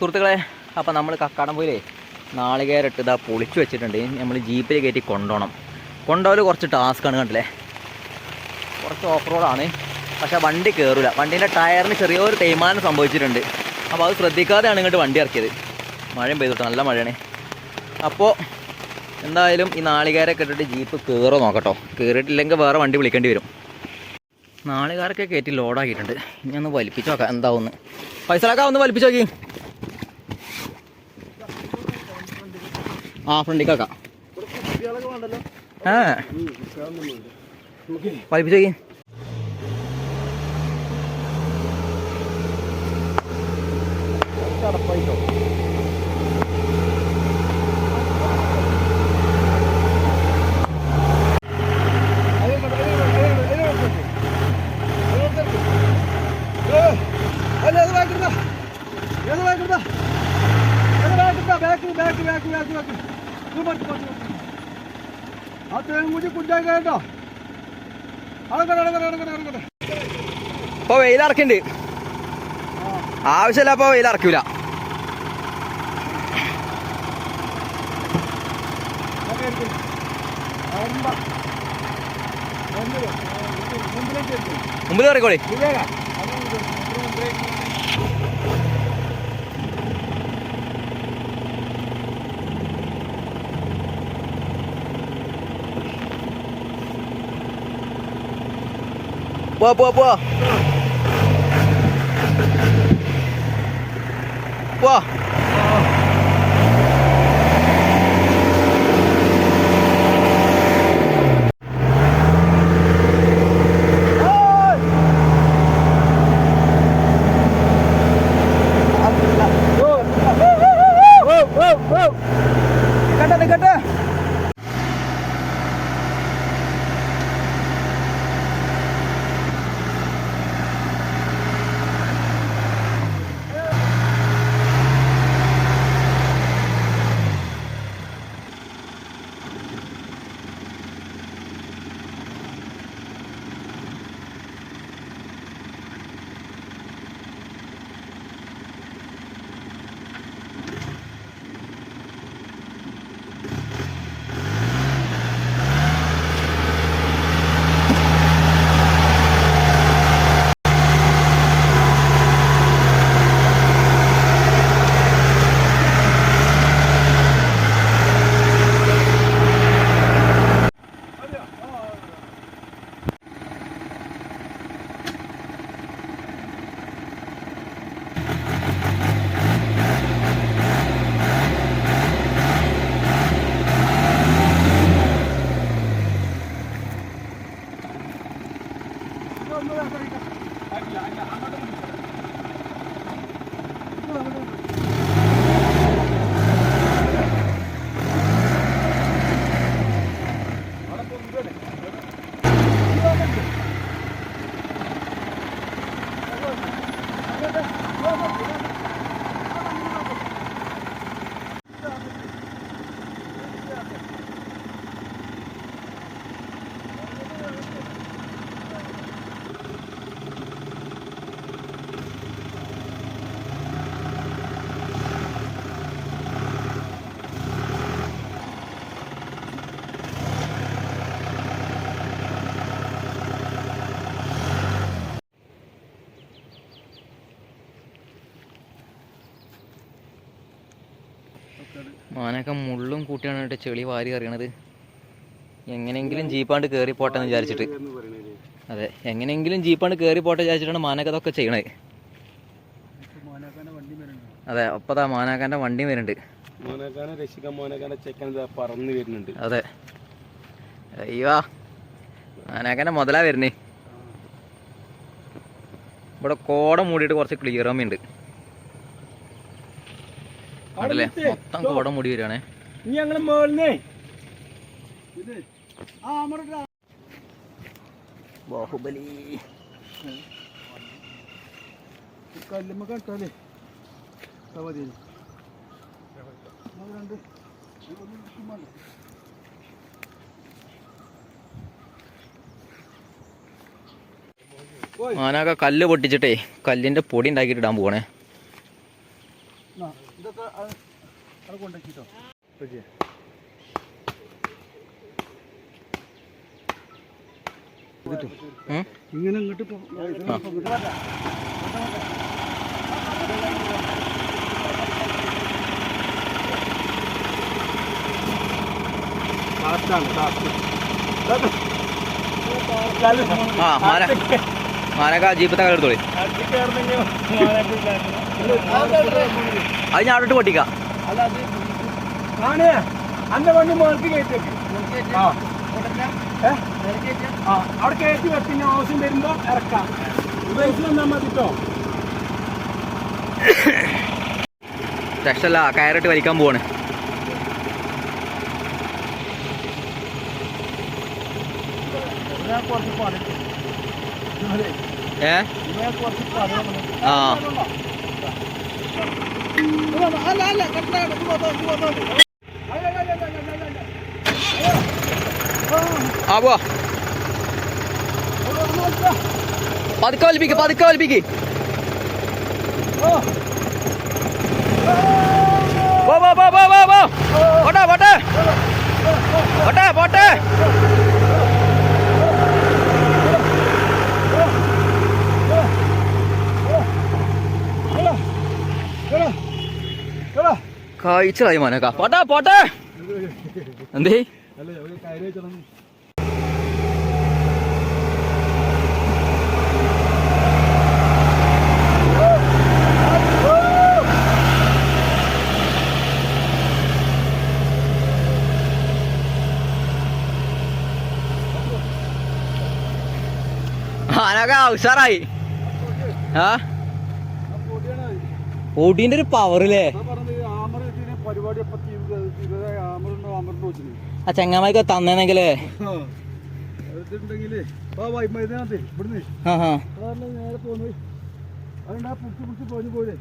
സുഹൃത്തുക്കളെ അപ്പോൾ നമ്മൾ കക്കാടം പോയില്ലേ? നാളികേരട്ട് ഇതാ പൊളിച്ചു വെച്ചിട്ടുണ്ട്. നമ്മൾ ജീപ്പിൽ കയറ്റി കൊണ്ടുപോകണം കൊണ്ടുപോകൽ കുറച്ച് ടാസ്ക്കാണ് കണ്ടില്ലേ? കുറച്ച് ഓഫ് റോഡാണ് പക്ഷേ വണ്ടി കയറില്ല വണ്ടീന്റെ ടയറിന് ചെറിയൊരു തേയ്മാനം സംഭവിച്ചിട്ടുണ്ട്. അപ്പോൾ അത് ശ്രദ്ധിക്കാതെയാണ് ഇങ്ങോട്ട് വണ്ടി ഇറക്കിയത്. മഴയും പെയ്തിട്ട് നല്ല മഴയാണ്. അപ്പോൾ എന്തായാലും ഈ നാളികേരൊക്കെ ഇട്ടിട്ട് ജീപ്പ് കയറോ നോക്കട്ടോ. കയറിയിട്ടില്ലെങ്കിൽ വേറെ വണ്ടി വിളിക്കേണ്ടി വരും. നാളികാരൊക്കെ കയറ്റി ലോഡാക്കിയിട്ടുണ്ട് ഇനി ഒന്ന് വലിപ്പിച്ച് നോക്കാം എന്താവുന്ന് പൈസകളൊക്കെ ഒന്ന് വലിപ്പിച്ച് നോക്കി. ആ ഫ്രണ്ടിക്കാക്കാം ആ. വലിപ്പിച്ച് നോക്കി. ആ തേങ്ങൂടി കുറ്റാൻ കേട്ടോ അടക്കട്ടെ അടക്കട്ടെ അടക്കട്ടെ അടക്കട്ടെ ഇപ്പോൾ വെയിലിറക്കുന്നുണ്ട് ആവശ്യമില്ല അപ്പൊ വെയിലിറക്കൂല മുമ്പിൽ കയറിക്കോളി 不不不，不呀呀，俺们这个。മാനൊക്കെ മുള്ളും കൂട്ടിയാണ് കേട്ടോ ചെളി വാരി അറിയണത് എങ്ങനെയെങ്കിലും ജീപ്പാണ്ട് കയറി പോട്ടെ എന്ന് വിചാരിച്ചിട്ട്. അതെ എങ്ങനെയെങ്കിലും ജീപ്പാണ്ട് കയറി പോട്ടെ വിചാരിച്ചിട്ടാണ് മാനൊക്കെ അതൊക്കെ ചെയ്യണേ അതെ അപ്പതാ മാനാക്കാന്റെ വണ്ടി വരുന്നുണ്ട്. മോനാക്കാനെ രക്ഷിക്കാൻ മോനാക്കാനെ ചെക്കൻ പറന്ന് വരുന്നുണ്ട്. അതെ. അയ്യോ മാനാക്കാന്റെ മുതലാ വരുന്നേ. ഇവിടെ കോട മൂടിയിട്ട് കുറച്ച് ക്ലിയർ ഉണ്ട് കണ്ടല്ലേ മൊത്തം കോട മുടി വരികയാണേ. ഇനി ഞങ്ങൾ മേളിന്നേ. ബാഹുബലി. കല്ലുമ്മ കട്ടാലേ. മതി. രണ്ട്. മാനാക്ക കല്ല് പൊട്ടിച്ചിട്ടേ കല്ലിന്റെ പൊടി ഉണ്ടാക്കിയിട്ട് ഇടാൻ പോകണേ ഇതൊക്കെ അത്? ഇങ്ങനെ ഇങ്ങോട്ട്. ആ മാന മാനക്ക ജീപ്പത്തെ കാലെടുത്തോളി അത് ഞാൻ അവിടെ പൊട്ടിക്കാം. അന്റെ വണ്ടി കയറ്റി അവിടെ കയറ്റി വെക്കുന്ന ആവശ്യം വരുമ്പോ ഇറക്കാം. ഉപയോഗിച്ച് തന്നാ മതി കേട്ടോ രക്ഷല്ല കയറിട്ട് വലിക്കാൻ പോവാണ്. ഞാൻ കുറച്ച് പാടും അതെ ഏ ഞാൻ കുറച്ച് പാടും ആ അല്ല അല്ല കട്ടില ഇത് പോത്തോ ഇത് പോത്തോ അല്ല അല്ല അല്ല കഴിച്ചതായി മോനക്ക പോട്ടെ പോട്ടെ. എന്തേ? ഉഷാറായി. ആ? ഓടീന്റെ ഒരു പവറില്ലേ ആ ചെങ്ങാമായിക്ക് തന്നേന്നെങ്കിലേ ആ. ആ നേരെ പോന്നു. അതുകൊണ്ട് ആ പുടിച്ച് പുടിച്ച് പോയി പോയി